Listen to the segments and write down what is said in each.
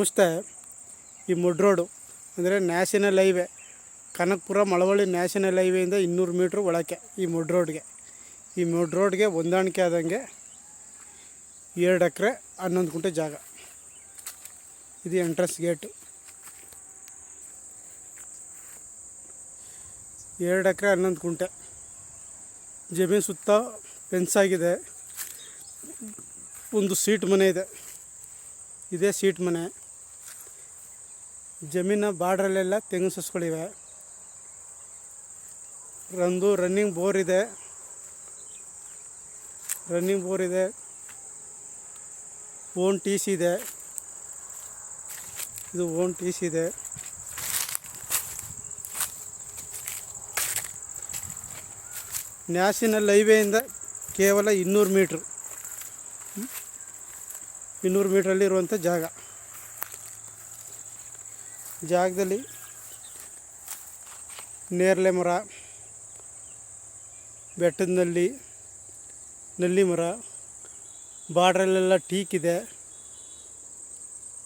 ನಮಸ್ತೆ ಈ ಮುಡ್ ರೋಡು. ಅಂದರೆ national highway. Kanakapura, Malavalli national ಹೈವೆಯಿಂದ ಇನ್ನೂರು ಮೀಟ್ರ್ ಒಳಕ್ಕೆ ಈ ಮುಡ್ ರೋಡ್ಗೆ. ಈ ಮುಡ್ ರೋಡ್ಗೆ ಹೊಂದಾಣಿಕೆ ಆದಂಗೆ ಎರಡು ಎಕರೆ ಹನ್ನೊಂದು ಗುಂಟೆ ಜಾಗ. ಇದು ಎಂಟ್ರೆನ್ಸ್ ಗೇಟು. ಎರಡು ಎಕರೆ ಹನ್ನೊಂದು ಗುಂಟೆ. ಜಮೀನು ಸುತ್ತ ಫೆನ್ಸ್ ಆಗಿದೆ. ಒಂದು ಸೀಟ್ ಮನೆ ಇದೆ. ಇದೇ ಸೀಟ್ ಮನೆ. ಜಮೀನ ಬಾರ್ಡ್ರಲ್ಲೆಲ್ಲ ತೆಂಗಿನ ಸಸ್ಗಳಿವೆ. ರಂದು ರನ್ನಿಂಗ್ ಬೋರ್ ಇದೆ. ರನ್ನಿಂಗ್ ಬೋರ್ ಇದೆ. ಓನ್ ಟಿ ಸಿ ಇದೆ. ಇದು ಓನ್ ಟಿ ಸಿ ಇದೆ. ನ್ಯಾಷನಲ್ ಹೈವೇಯಿಂದ ಕೇವಲ ಇನ್ನೂರು ಮೀಟ್ರ್. ಇನ್ನೂರು ಮೀಟ್ರಲ್ಲಿರುವಂಥ ಜಾಗ. ಜಾಗದಲ್ಲಿ ನೇರಳೆ ಮರ ಬೆಟ್ಟದ ನಲ್ಲಿ ನಲ್ಲಿ ಮರ, ಬಾರ್ಡ್ರಲ್ಲೆಲ್ಲ ಟೀಕಿದೆ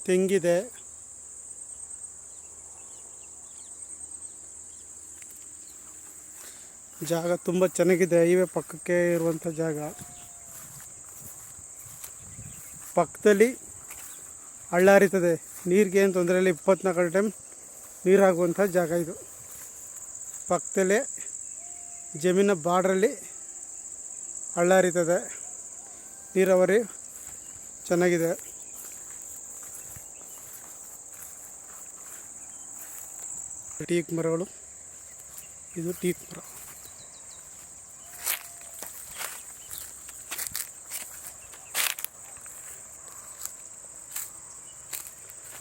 ತೆಂಗಿದೆ. ಜಾಗ ತುಂಬ ಚೆನ್ನಾಗಿದೆ, ಹೈವೇ ಪಕ್ಕಕ್ಕೆ ಇರುವಂಥ ಜಾಗ. ಪಕ್ಕದಲ್ಲಿ ಹಳ್ಳ ಹರಿತದೆ ನೀರಿಗೆ ಏನು ತೊಂದರೆ ಇಲ್ಲ ಇಪ್ಪತ್ನಾಲ್ಕು ಟೈಮ್ ನೀರು ಜಾಗ ಇದು. ಪಕ್ಕದಲ್ಲೇ ಜಮೀನ ಬಾರ್ಡ್ರಲ್ಲಿ ಹಳ್ಳ ಹರಿತದೆ ನೀರಾವರಿ ಚೆನ್ನಾಗಿದೆ. ಟೀಕ್ ಮರಗಳು. ಇದು ಟೀಕ್ ಮರ.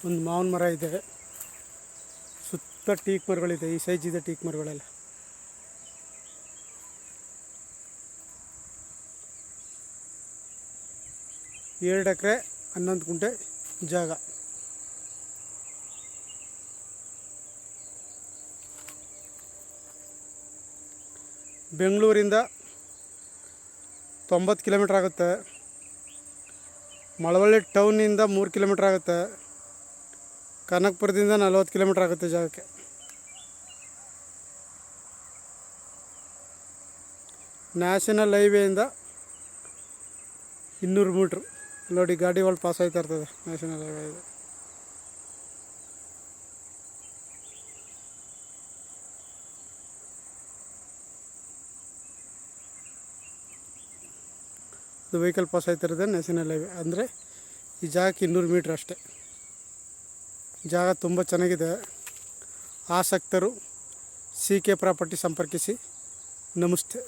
ಒಂದು ಮಾವಿನ ಮರ ಇದೆ. ಸುತ್ತ ಟೀಕ್ ಮರಗಳಿದೆ, ಈ ಸೈಜ್ ಇದೆ ಟೀಕ್ ಮರಗಳೆಲ್ಲ. ಎರಡು ಎಕರೆ ಹನ್ನೊಂದು ಗುಂಟೆ ಜಾಗ. ಬೆಂಗಳೂರಿಂದ ತೊಂಬತ್ತು ಕಿಲೋಮೀಟ್ರ್ ಆಗುತ್ತೆ. ಮಳವಳ್ಳಿ ಟೌನಿಂದ ಮೂರು ಕಿಲೋಮೀಟ್ರ್ ಆಗುತ್ತೆ. ಕನಕಪುರದಿಂದ ನಲ್ವತ್ತು ಕಿಲೋಮೀಟ್ರ್ ಆಗುತ್ತೆ ಜಾಗಕ್ಕೆ. ನ್ಯಾಷನಲ್ ಹೈವೇಯಿಂದ ಇನ್ನೂರು ಮೀಟ್ರ್. ನೋಡಿ ಗಾಡಿಗಳು ಪಾಸ್ ಆಯ್ತಾ ಇರ್ತದೆ ನ್ಯಾಷನಲ್ ಹೈವೇ ಇದೆ. ಇದು ವೆಹಿಕಲ್ ಪಾಸ್ ಆಯ್ತಿರೋದೆ ನ್ಯಾಷನಲ್ ಹೈವೇ. ಅಂದರೆ ಈ ಜಾಗಕ್ಕೆ ಇನ್ನೂರು ಮೀಟ್ರ್ ಅಷ್ಟೇ. ಜಾಗ ತುಂಬ ಚೆನ್ನಾಗಿದೆ. ಆಸಕ್ತರು ಸಿ ಕೆ ಪ್ರಾಪರ್ಟಿ ಸಂಪರ್ಕಿಸಿ. ನಮಸ್ತೆ.